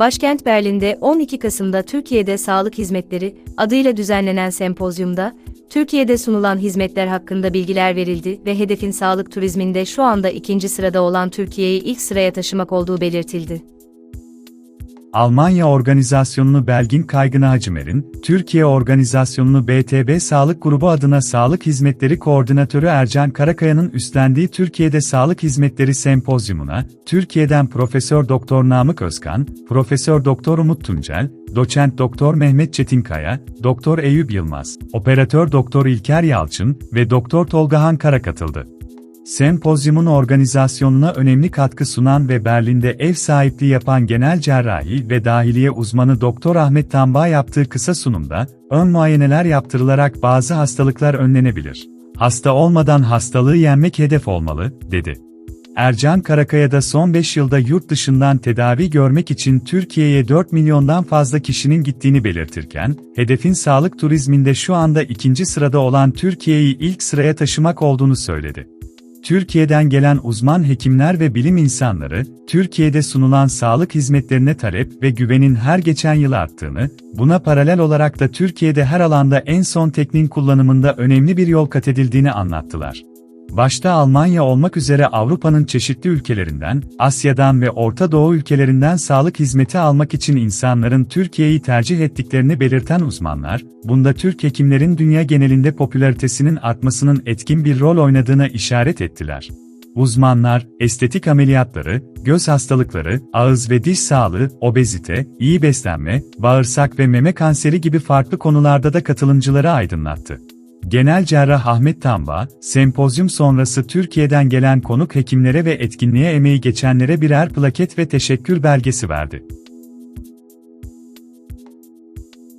Başkent Berlin'de 12 Kasım'da Türkiye'de Sağlık Hizmetleri adıyla düzenlenen sempozyumda, Türkiye'de sunulan hizmetler hakkında bilgiler verildi ve hedefin sağlık turizminde şu anda ikinci sırada olan Türkiye'yi ilk sıraya taşımak olduğu belirtildi. Almanya organizasyonunu Belgin Kaygın Hacimer'in, Türkiye organizasyonunu BTB Sağlık Grubu adına Sağlık Hizmetleri Koordinatörü Ercan Karakaya'nın üstlendiği Türkiye'de Sağlık Hizmetleri Sempozyumuna, Türkiye'den Profesör Doktor Namık Özkan, Profesör Doktor Umut Tuncel, Doçent Doktor Mehmet Çetinkaya, Doktor Eyüp Yılmaz, Operatör Doktor İlker Yalçın ve Doktor Tolgahan Kara katıldı. Sempozyumun organizasyonuna önemli katkı sunan ve Berlin'de ev sahipliği yapan genel cerrahi ve dahiliye uzmanı Doktor Ahmet Tamba yaptığı kısa sunumda, ön muayeneler yaptırılarak bazı hastalıklar önlenebilir. Hasta olmadan hastalığı yenmek hedef olmalı, dedi. Ercan Karakaya da son 5 yılda yurt dışından tedavi görmek için Türkiye'ye 4 milyondan fazla kişinin gittiğini belirtirken, hedefin sağlık turizminde şu anda ikinci sırada olan Türkiye'yi ilk sıraya taşımak olduğunu söyledi. Türkiye'den gelen uzman hekimler ve bilim insanları, Türkiye'de sunulan sağlık hizmetlerine talep ve güvenin her geçen yıl arttığını, buna paralel olarak da Türkiye'de her alanda en son tekniğin kullanımında önemli bir yol kat edildiğini anlattılar. Başta Almanya olmak üzere Avrupa'nın çeşitli ülkelerinden, Asya'dan ve Orta Doğu ülkelerinden sağlık hizmeti almak için insanların Türkiye'yi tercih ettiklerini belirten uzmanlar, bunda Türk hekimlerin dünya genelinde popülaritesinin artmasının etkin bir rol oynadığına işaret ettiler. Uzmanlar, estetik ameliyatları, göz hastalıkları, ağız ve diş sağlığı, obezite, iyi beslenme, bağırsak ve meme kanseri gibi farklı konularda da katılımcıları aydınlattı. Genel Cerrah Ahmet Tamba, sempozyum sonrası Türkiye'den gelen konuk hekimlere ve etkinliğe emeği geçenlere birer plaket ve teşekkür belgesi verdi.